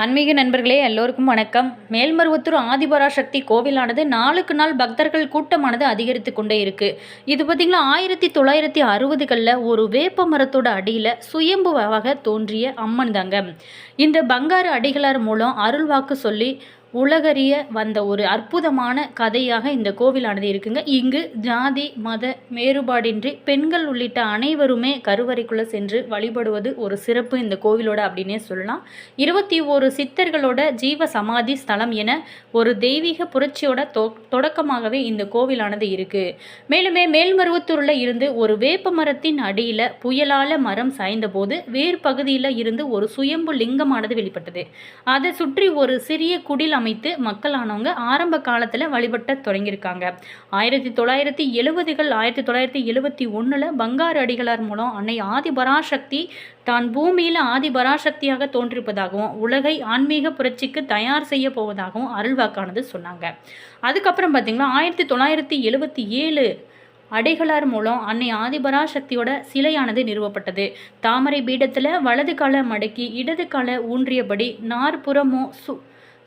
ஆன்மீக நண்பர்களே எல்லோருக்கும் வணக்கம். மேல்மருவத்தூர் ஆதிபராசக்தி கோவிலானது நாளுக்கு நாள் பக்தர்கள் கூட்டமானது அதிகரித்து கொண்டே இருக்கு. இது பார்த்திங்கன்னா ஆயிரத்தி தொள்ளாயிரத்தி அறுபதுகளில் ஒரு வேப்ப மரத்தோட அடியில் சுயம்புவாக தோன்றிய அம்மன் தாங்க. இந்த பங்காரு அடிகளார் மூலம் அருள்வாக்கு சொல்லி உலகறிய வந்த ஒரு அற்புதமான கதையாக இந்த கோவிலானது இருக்குங்க. இங்கு ஜாதி மத வேறுபாடின்றி பெண்கள் உள்ளிட்ட அனைவருமே கருவறைக்குள்ளே சென்று வழிபடுவது ஒரு சிறப்பு இந்த கோவிலோட அப்படின்னே சொல்லலாம். இருபத்தி ஒரு சித்தர்களோட ஜீவ சமாதி ஸ்தலம் என ஒரு தெய்வீக புரட்சியோட தொ தொடக்கமாகவே இந்த கோவிலானது இருக்கு. மேலுமே மேல்மருவத்தூரில் இருந்து ஒரு வேப்ப மரத்தின் அடியில் புயலால மரம் சாய்ந்தபோது வேறு பகுதியில் இருந்து ஒரு சுயம்பு லிங்கமானது வெளிப்பட்டது. அதை சுற்றி ஒரு சிறிய குடில் அமைத்து மக்களானவங்க ஆரம்ப காலத்தில் வழிபட்ட தொடங்கியிருக்காங்க. ஆயிரத்தி தொள்ளாயிரத்தி எழுபதுகள் ஆயிரத்தி தொள்ளாயிரத்தி எழுபத்தி ஒன்றில் பங்காரு அடிகளார் மூலம் அன்னை ஆதி பராசக்தி தான் பூமியில் ஆதி பராசக்தியாக தோன்றிருப்பதாகவும் உலகை ஆன்மீக புரட்சிக்கு தயார் செய்ய போவதாகவும் அருள்வாக்கானது சொன்னாங்க. அதுக்கப்புறம் பார்த்திங்கன்னா ஆயிரத்தி தொள்ளாயிரத்தி எழுபத்தி ஏழு அடைகளார் மூலம் அன்னை ஆதிபராசக்தியோட சிலையானது நிறுவப்பட்டது. தாமரை பீடத்தில் வலது காலை மடக்கி இடது காலை ஊன்றியபடி நாற்புறமும் சு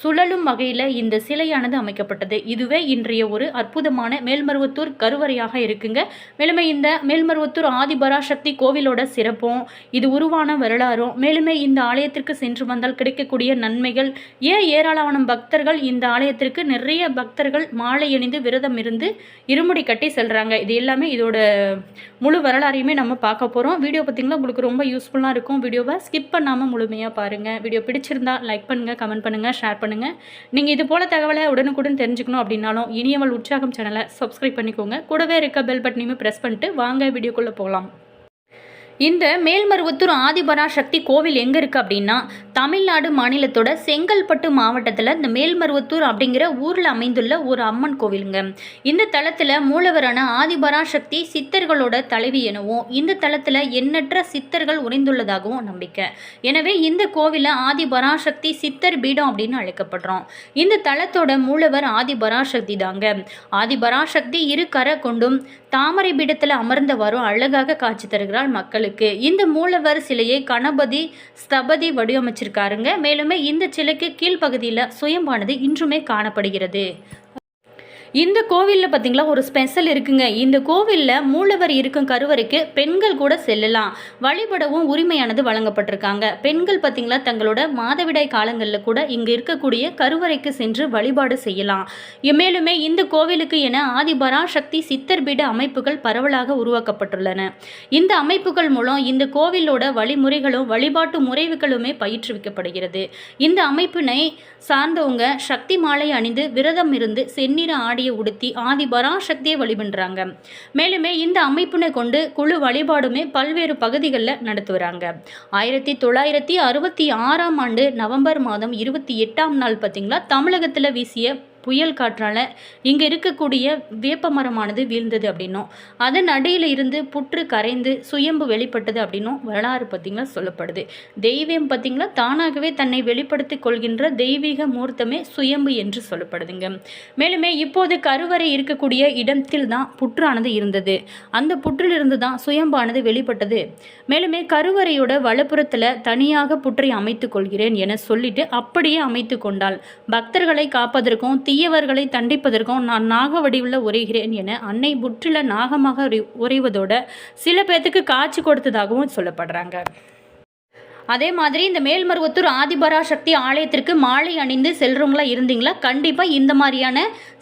சுழலும் வகையில் இந்த சிலையானது அமைக்கப்பட்டது. இதுவே இன்றைய ஒரு அற்புதமான மேல்மருவத்தூர் கருவறையாக இருக்குங்க. மேலுமே இந்த மேல்மருவத்தூர் ஆதிபராசக்தி கோவிலோட சிறப்பும் இது உருவான வரலாறும் மேலுமே இந்த ஆலயத்திற்கு சென்று வந்தால் கிடைக்கக்கூடிய நன்மைகள் ஏன் ஏராளமான பக்தர்கள் இந்த ஆலயத்திற்கு நிறைய பக்தர்கள் மாலை அணிந்து விரதம் இருந்து இருமுடி கட்டி செல்கிறாங்க இது எல்லாமே இதோட முழு வரலாறையுமே நம்ம பார்க்க போகிறோம் வீடியோ பார்த்திங்கன்னா உங்களுக்கு ரொம்ப யூஸ்ஃபுல்லாக இருக்கும். வீடியோவை ஸ்கிப் பண்ணாமல் முழுமையாக பாருங்கள் வீடியோ பிடிச்சிருந்தா லைக் பண்ணுங்கள் கமெண்ட் பண்ணுங்கள் ஷேர் பண்ணுங்கள் நீங்கள் இது போல் தகவலை உடனுக்குடன் தெரிஞ்சுக்கணும் அப்படின்னாலும் இனியவள் உற்சாகம் சேனலை சப்ஸ்கிரைப் பண்ணிக்கோங்க. கூடவே இருக்க பெல் பட்டனையுமே ப்ரெஸ் பண்ணிட்டு வாங்க வீடியோக்குள்ளே போகலாம். இந்த மேல்மருவத்தூர் ஆதிபராசக்தி கோவில் எங்கே இருக்குது அப்படின்னா தமிழ்நாடு மாநிலத்தோட செங்கல்பட்டு மாவட்டத்தில் இந்த மேல்மருவத்தூர் அப்படிங்கிற ஊரில் அமைந்துள்ள ஒரு அம்மன் கோவிலுங்க. இந்த தளத்தில் மூலவரான ஆதிபராசக்தி சித்தர்களோட தலைவி எனவும் இந்த தளத்தில் எண்ணற்ற சித்தர்கள் உறைந்துள்ளதாகவும் நம்பிக்கை. எனவே இந்த கோவிலை ஆதிபராசக்தி சித்தர் பீடம் அப்படின்னு அழைக்கப்படுறோம். இந்த தளத்தோட மூலவர் ஆதிபராசக்தி தாங்க. ஆதிபராசக்தி இரு கரை கொண்டும் தாமரை பீடத்தில் அமர்ந்தவாறும் அழகாக காட்சி தருகிறாள் மக்களுக்கு. இந்த மூலவர் சிலையை கணபதி ஸ்தபதி வடிவமைச்சிருக்காருங்க. மேலுமே இந்த சிலைக்கு கீழ்ப்பகுதியில் சுயம்பானது இன்றுமே காணப்படுகிறது. இந்த கோவிலில் பார்த்தீங்களா ஒரு ஸ்பெஷல் இருக்குங்க. இந்த கோவிலில் மூலவர் இருக்கும் கருவறைக்கு பெண்கள் கூட செல்லலாம். வழிபடவும் உரிமையானது வழங்கப்பட்டிருக்காங்க. பெண்கள் பார்த்தீங்களா தங்களோட மாதவிடாய் காலங்களில் கூட இங்கே இருக்கக்கூடிய கருவறைக்கு சென்று வழிபாடு செய்யலாம். மேலுமே இந்த கோவிலுக்கு என ஆதிபராசக்தி சித்தர் பீட அமைப்புகள் பரவலாக உருவாக்கப்பட்டுள்ளன. இந்த அமைப்புகள் மூலம் இந்த கோவிலோட வழிமுறைகளும் வழிபாட்டு முறைவுகளுமே பயிற்றுவிக்கப்படுகிறது. இந்த அமைப்பினை சார்ந்தவங்க சக்தி மாலை அணிந்து விரதம் இருந்து செந்நிற ஆடி ஆடிய உடுத்தி ஆதி பராசக்தியை வழிபடுறாங்க மேலுமே இந்த அமைப்பினை கொண்டு குழு வழிபாடுமே பல்வேறு பகுதிகளில் நடத்துகிறாங்க ஆயிரத்தி தொள்ளாயிரத்தி அறுபத்தி ஆறாம் ஆண்டு நவம்பர் மாதம் இருபத்தி எட்டாம் நாள் பார்த்தீங்களா தமிழகத்தில் வீசிய புயல் காற்றால் இங்கே இருக்கக்கூடிய வேப்ப மரமானது வீழ்ந்தது அப்படின்னும். அதன் அடியில் இருந்து புற்று கரைந்து சுயம்பு வெளிப்பட்டது அப்படின்னும் வரலாறு பார்த்திங்களா சொல்லப்படுது. தெய்வம் பார்த்திங்களா தானாகவே தன்னை வெளிப்படுத்திக் கொள்கின்ற தெய்வீக மூர்த்தமே சுயம்பு என்று சொல்லப்படுதுங்க. மேலுமே இப்போது கருவறை இருக்கக்கூடிய இடத்தில் தான் புற்றானது இருந்தது. அந்த புற்றிலிருந்து தான் சுயம்பானது வெளிப்பட்டது. மேலுமே கருவறையோட வலப்புறத்தில் தனியாக புற்றை அமைத்து கொள்கிறேன் என சொல்லிட்டு அப்படியே அமைத்து கொண்டாள். பக்தர்களை காப்பதற்கும் தீயவர்களை தண்டிப்பதற்கும் நான் நாக வடிவில் உரைகிறேன் என அன்னை புற்றில நாகமாக உரைவதோட சில பேர்த்துக்கு காட்சி கொடுத்ததாகவும் சொல்லப்படுறாங்க. அதே மாதிரி இந்த மேல்மருவத்தூர் ஆதிபராசக்தி ஆலயத்திற்கு மாலை அணிந்து செல்றவங்களா இருந்தீங்களா? கண்டிப்பாக இந்த மாதிரியான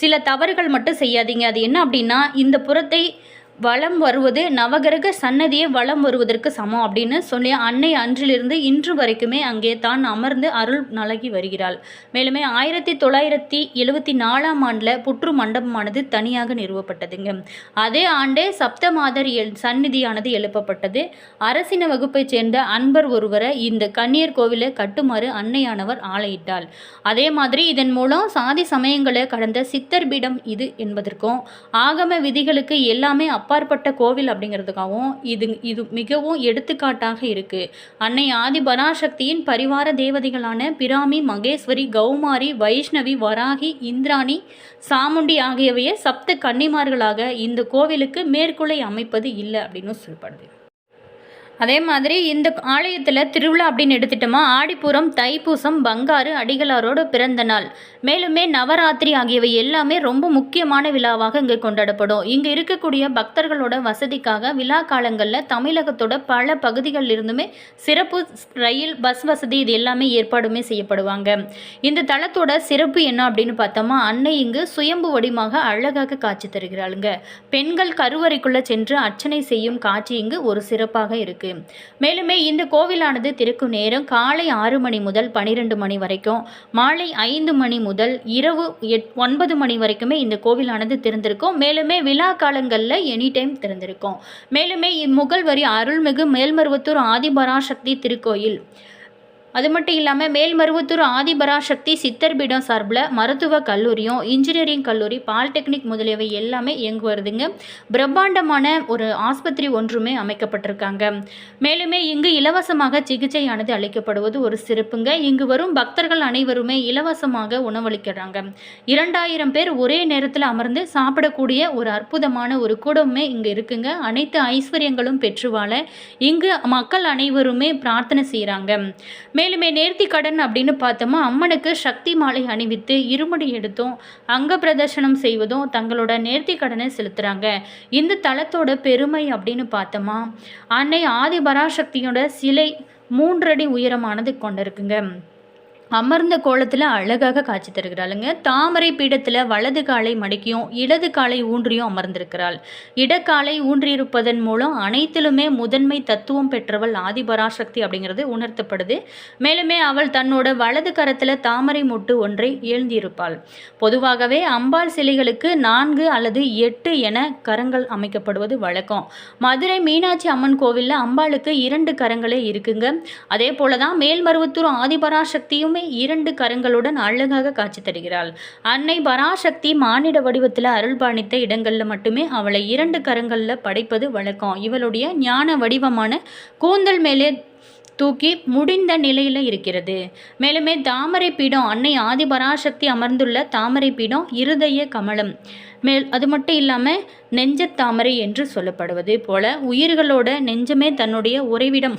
சில தவறுகள் மட்டும் செய்யாதீங்க. அது என்ன அப்படின்னா இந்த புறத்தை வளம் வருவது நவகிரக சன்னதியை வளம் வருவதற்கு சமம் அப்படின்னு சொல்லி அன்னை அன்றிலிருந்து இன்று வரைக்குமே அங்கே தான் அமர்ந்து அருள் நலகி வருகிறாள். மேலுமே ஆயிரத்தி தொள்ளாயிரத்தி எழுவத்தி நாலாம் ஆண்டில் புற்று மண்டபமானது தனியாக நிறுவப்பட்டதுங்க. அதே ஆண்டே சப்தமாதர் எல் சந்நிதியானது எழுப்பப்பட்டது. அரசின வகுப்பைச் சேர்ந்த அன்பர் ஒருவரை இந்த கன்னியர் கோவிலை கட்டுமாறு அன்னையானவர் ஆளையிட்டாள் அதே மாதிரி இதன் மூலம் சாதி சமயங்களை கடந்த சித்தர் பீடம் இது என்பதற்கும் ஆகம விதிகளுக்கு எல்லாமே அப்பாற்பட்ட கோவில் அப்படிங்கிறதுக்காகவும் இது இது மிகவும் எடுத்துக்காட்டாக இருக்குது அன்னை ஆதி பராசக்தியின் பரிவார தேவதைகளான பிராமி மகேஸ்வரி கௌமாரி வைஷ்ணவி வராகி இந்திராணி சாமுண்டி ஆகியவையே சப்த கன்னிமார்களாக இந்த கோவிலுக்கு மேற்கொலை அமைப்பது இல்லை அப்படின்னு சொல்லப்படுது. அதே மாதிரி இந்த ஆலயத்தில் திருவிழா அப்படின்னு எடுத்துட்டோமா ஆடிப்பூரம் தைப்பூசம் பங்காரு அடிகளாரோட பிறந்த நாள். மேலுமே நவராத்திரி ஆகியவை எல்லாமே ரொம்ப முக்கியமான விழாவாக இங்கே கொண்டாடப்படும். இங்கே இருக்கக்கூடிய பக்தர்களோட வசதிக்காக விழா காலங்களில் தமிழகத்தோட பல பகுதிகளில் இருந்துமே சிறப்பு ரயில் பஸ் வசதி இது எல்லாமே ஏற்பாடுமே செய்யப்படுவாங்க. இந்த தளத்தோட சிறப்பு என்ன அப்படின்னு பார்த்தோமா? அன்னை இங்கு சுயம்பு வடிமாக அழகாக காட்சி தருகிறாளுங்க. பெண்கள் கருவறைக்குள்ளே சென்று அர்ச்சனை செய்யும் காட்சி இங்கு ஒரு சிறப்பாக இருக்கு. மேலுமே இந்த கோவிலானது திறக்கும் நேரம் காலை ஆறு மணி முதல் பனிரெண்டு மணி வரைக்கும். மாலை ஐந்து மணி முதல் முதல் இரவு எட் ஒன்பது மணி வரைக்குமே இந்த கோவிலானது திறந்திருக்கும். மேலுமே விழா காலங்களில் எனி டைம் திறந்திருக்கும். மேலுமே இம்முகல்வரி அருள்மிகு மேல்மருவத்தூர் ஆதிபராசக்தி திருக்கோயில். அது மட்டும் இல்லாமல் மேல்மருவத்தூர் ஆதிபராசக்தி சித்தர்பீடம் சார்பில் மருத்துவ கல்லூரியும் இன்ஜினியரிங் கல்லூரி பாலிடெக்னிக் முதலியவை எல்லாமே இயங்கு வருதுங்க. பிரம்மாண்டமான ஒரு ஆஸ்பத்திரி ஒன்றுமே அமைக்கப்பட்டிருக்காங்க. மேலுமே இங்கு இலவசமாக சிகிச்சையானது அளிக்கப்படுவது ஒரு சிறப்புங்க. இங்கு வரும் பக்தர்கள் அனைவருமே இலவசமாக உணவளிக்கிறாங்க. இரண்டாயிரம் பேர் ஒரே நேரத்தில் அமர்ந்து சாப்பிடக்கூடிய ஒரு அற்புதமான ஒரு கூடமே இங்கே இருக்குங்க. அனைத்து ஐஸ்வர்யங்களும் பெற்று வாழ இங்கு மக்கள் அனைவருமே பிரார்த்தனை செய்கிறாங்க மேலுமே நேர்த்தி கடன் அப்படின்னு பார்த்தோமா அம்மனுக்கு சக்தி மாலை அணிவித்து இருமுடி எடுத்தும் அங்க பிரதர்ஷனம் செய்வதும் தங்களோட நேர்த்தி கடனை செலுத்துகிறாங்க இந்த தலத்தோட பெருமை அப்படின்னு பார்த்தோமா அன்னை ஆதி பராசக்தியோட சிலை மூன்றடி உயரமானது கொண்டிருக்குங்க. அமர்ந்த கோலத்தில் அழகாக காட்சி தருகிறாளுங்க. தாமரை பீடத்தில் வலது காலை மடக்கியும் இடது காலை ஊன்றியும் அமர்ந்திருக்கிறாள். இடக்காலை ஊன்றியிருப்பதன் மூலம் அனைத்திலுமே முதன்மை தத்துவம் பெற்றவள் ஆதிபராசக்தி அப்படிங்கிறது உணர்த்தப்படுது. மேலுமே அவள் தன்னோட வலது கரத்தில் தாமரை மொட்டு ஒன்றை எழுந்தியிருப்பாள். பொதுவாகவே அம்பாள் சிலைகளுக்கு நான்கு அல்லது எட்டு என கரங்கள் அமைக்கப்படுவது வழக்கம். மதுரை மீனாட்சி அம்மன் கோவிலில் அம்பாளுக்கு இரண்டு கரங்களே இருக்குங்க. அதே போல தான் மேல்மருவத்தூர் ஆதிபராசக்தியும் இரண்டு கரங்களுடன் அழகாக காட்சி தருகிறாள். அன்னை பராசக்தி மானிட வடிவத்தில் அருள் பாணித்த இடங்களில் மட்டுமே அவளை இரண்டு கரங்களில் படைப்பது வழக்கம். இவளுடைய ஞான வடிவமான கூந்தல் மேலே தூக்கி முடிந்த நிலையில் இருக்கிறது. மேலுமே தாமரை பீடம் அன்னை ஆதிபராசக்தி அமர்ந்துள்ள தாமரை பீடம் இருதய கமலம் மேல் அது மட்டும் இல்லாமல் நெஞ்சத்தாமரை என்று சொல்லப்படுவது போல உயிர்களோட நெஞ்சமே தன்னுடைய உறைவிடம்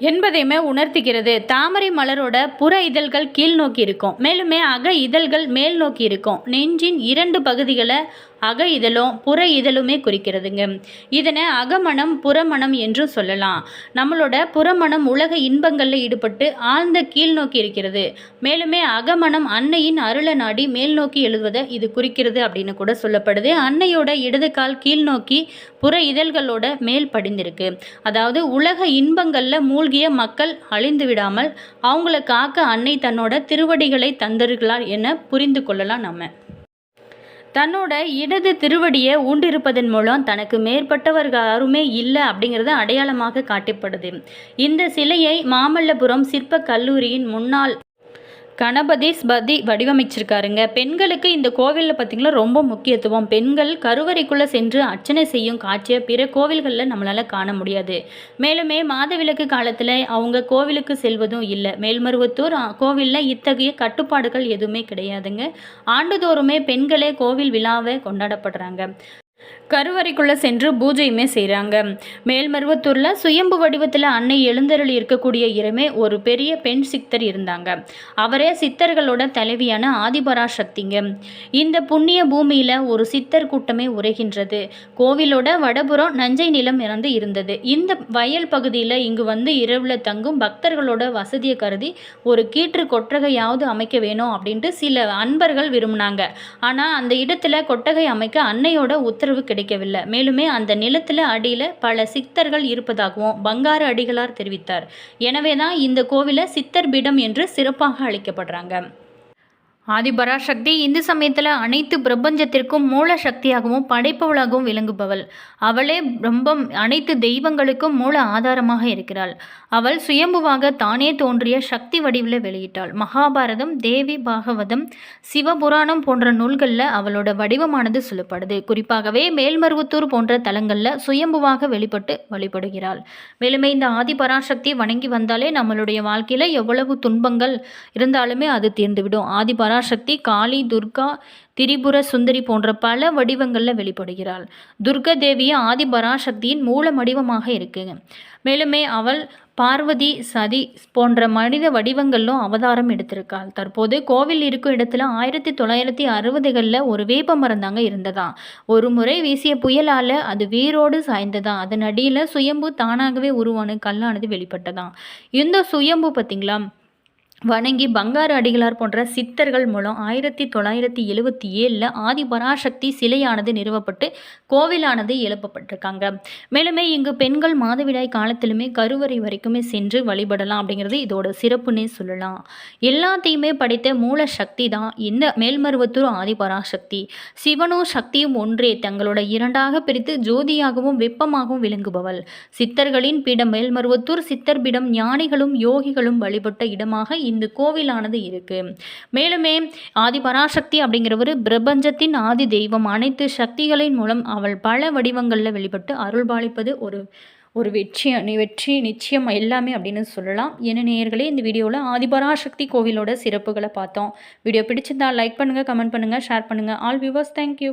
என்பதையுமே உணர்த்துகிறது. தாமரை மலரோட புற இதழ்கள் கீழ் நோக்கி இருக்கும். மேலுமே அக இதழ்கள் மேல் நோக்கி இருக்கும். நெஞ்சின் இரண்டு பகுதிகளை அக இதழும் புற இதழுமே குறிக்கிறதுங்க. இதனை அகமணம் புறமணம் என்றும் சொல்லலாம். நம்மளோட புறமணம் உலக இன்பங்களில் ஈடுபட்டு ஆழ்ந்த கீழ் நோக்கி இருக்கிறது. மேலுமே அகமணம் அன்னையின் அருளை நாடி மேல் நோக்கி எழுதுவதை இது குறிக்கிறது அப்படின்னு கூட சொல்லப்படுது. அன்னையோட இடது கால் கீழ் நோக்கி புற இதழ்களோட மேல் படிந்திருக்கு. அதாவது உலக இன்பங்களில் மூழ்கிய மக்கள் அழிந்து விடாமல் அவங்கள காக்க அன்னை தன்னோட திருவடிகளை தந்திருக்கிறார் என புரிந்து கொள்ளலாம் நம்ம. தன்னோட இடது திருவடியை ஊண்டிருப்பதன் மூலம் தனக்கு மேற்பட்டவர்கள் யாருமே இல்லை அப்படிங்கிறது அடையாளமாக காட்டப்படுது. இந்த சிலையை மாமல்லபுரம் சிற்பக் கல்லூரியின் முன்னாள் கணபதி ஸ்பதி வடிவமைச்சிருக்காருங்க. பெண்களுக்கு இந்த கோவிலில் பார்த்திங்கன்னா ரொம்ப முக்கியத்துவம். பெண்கள் கருவறைக்குள்ளே சென்று அர்ச்சனை செய்யும் காட்சியை பிற கோவில்களில் நம்மளால் காண முடியாது. மேலுமே மாதவிலக்கு காலத்தில் அவங்க கோவிலுக்கு செல்வதும் இல்லை. மேல்மருவத்தூர் கோவிலில் இத்தகைய கட்டுப்பாடுகள் எதுவுமே கிடையாதுங்க. ஆண்டுதோறுமே பெண்களே கோவில் விழாவை கொண்டாடப்படுறாங்க. கருவறைக்குள்ளே சென்று பூஜையுமே செய்கிறாங்க மேல்மருவத்தூரில் சுயம்பு வடிவத்தில் அன்னை எழுந்தருளி இருக்கக்கூடிய இடமே ஒரு பெரிய பெண் சித்தர் இருந்தாங்க. அவரே சித்தர்களோட தலைவியான ஆதிபராசக்திங்க. இந்த புண்ணிய பூமியில் ஒரு சித்தர் கூட்டமே உரைகின்றது. கோவிலோட வடபுறம் நஞ்சை நிலம் இறந்து இருந்தது. இந்த வயல் பகுதியில் இங்கு வந்து இரவில் தங்கும் பக்தர்களோட வசதியை கருதி ஒரு கீற்று கொட்டகையாவது அமைக்க வேணும் அப்படின்ட்டு சில அன்பர்கள் விரும்பினாங்க. ஆனால் அந்த இடத்துல கொட்டகை அமைக்க அன்னையோட உத்தரவு கிடைக்கவில்லை. மேலுமே அந்த நிலத்தில் அடியில் பல சித்தர்கள் இருப்பதாகவும் பங்கார அடிகளார் தெரிவித்தார். எனவே தான் இந்த கோவிலை சித்தர் பீடம் என்று சிறப்பாக அழைக்கப்படுறாங்க. ஆதிபராசக்தி இந்து சமயத்தில் அனைத்து பிரபஞ்சத்திற்கும் மூல சக்தியாகவும் படைப்பவளாகவும் விளங்குபவள். அவளே ரொம்ப அனைத்து தெய்வங்களுக்கும் மூல ஆதாரமாக இருக்கிறாள். அவள் சுயம்புவாக தானே தோன்றிய சக்தி வடிவில் வெளியிட்டாள். மகாபாரதம் தேவி பாகவதம் சிவபுராணம் போன்ற நூல்களில் அவளோட வடிவமானது சொல்லப்படுது. குறிப்பாகவே மேல்மருவத்தூர் போன்ற தலங்களில் சுயம்புவாக வெளிப்பட்டு வழிபடுகிறாள். மேலுமே இந்த ஆதிபராசக்தி வணங்கி வந்தாலே நம்மளுடைய வாழ்க்கையில் எவ்வளவு துன்பங்கள் இருந்தாலுமே அது தீர்ந்துவிடும். ஆதிபரா பராசக்தி காளி துர்கா திரிபுர சுந்தரி போன்ற பல வடிவங்களில் வெளிப்படுகிறாள். துர்கா தேவியே ஆதி பராசக்தியின் மூல வடிவமாக இருக்குங்க மேலுமே அவள் பார்வதி சதி போன்ற மனித வடிவங்களிலும் அவதாரம் எடுத்திருக்காள். தற்போது கோவில் இருக்கும் இடத்துல ஆயிரத்தி தொள்ளாயிரத்தி அறுபதுகளில் ஒரு வேப்ப மரம் இருந்ததா? ஒரு முறை வீசிய புயலால் அது வேரோடு சாய்ந்ததா? அதன் அடியில் சுயம்பு தானாகவே உருவான கல்லானது வெளிப்பட்டதா? இந்த சுயம்பு பார்த்திங்களா வணங்கி பங்காரு அடிகளார் போன்ற சித்தர்கள் மூலம் ஆயிரத்தி தொள்ளாயிரத்தி எழுவத்தி ஏழில் ஆதி பராசக்தி சிலையானது நிறுவப்பட்டு கோவிலானது எழுப்பப்பட்டிருக்காங்க. மேலுமே இங்கு பெண்கள் மாதவிடாய் காலத்திலுமே கருவறை வரைக்குமே சென்று வழிபடலாம் அப்படிங்கிறது இதோட சிறப்புன்னே சொல்லலாம். எல்லாத்தையுமே படைத்த மூல சக்தி தான் இந்த மேல்மருவத்தூர் ஆதி பராசக்தி. சிவனும் சக்தியும் ஒன்றே தங்களோட இரண்டாக பிரித்து ஜோதியாகவும் வெப்பமாகவும் விளங்குபவள். சித்தர்களின் பீடம் மேல்மருவத்தூர் சித்தர் பீடம் ஞானிகளும் யோகிகளும் வழிபட்ட இடமாக இந்த கோவிலானது இருக்கு. மேலுமே ஆதி பராசக்தி அப்படிங்கிறவர் பிரபஞ்சத்தின் ஆதி தெய்வம். அனைத்து சக்திகளின் மூலம் அவள் பல வடிவங்களில் வெளிப்பட்டு அருள்பாலிப்பது ஒரு ஒரு வெற்றி வெற்றி நிச்சயம் எல்லாமே அப்படின்னு சொல்லலாம். என்ன நேயர்களே இந்த வீடியோவில் ஆதிபராசக்தி கோவிலோட சிறப்புகளை பார்த்தோம். வீடியோ பிடிச்சிருந்தா லைக் பண்ணுங்கள் கமெண்ட் பண்ணுங்கள் ஷேர் பண்ணுங்கள் ஆல் வியூவர்ஸ் தேங்க்யூ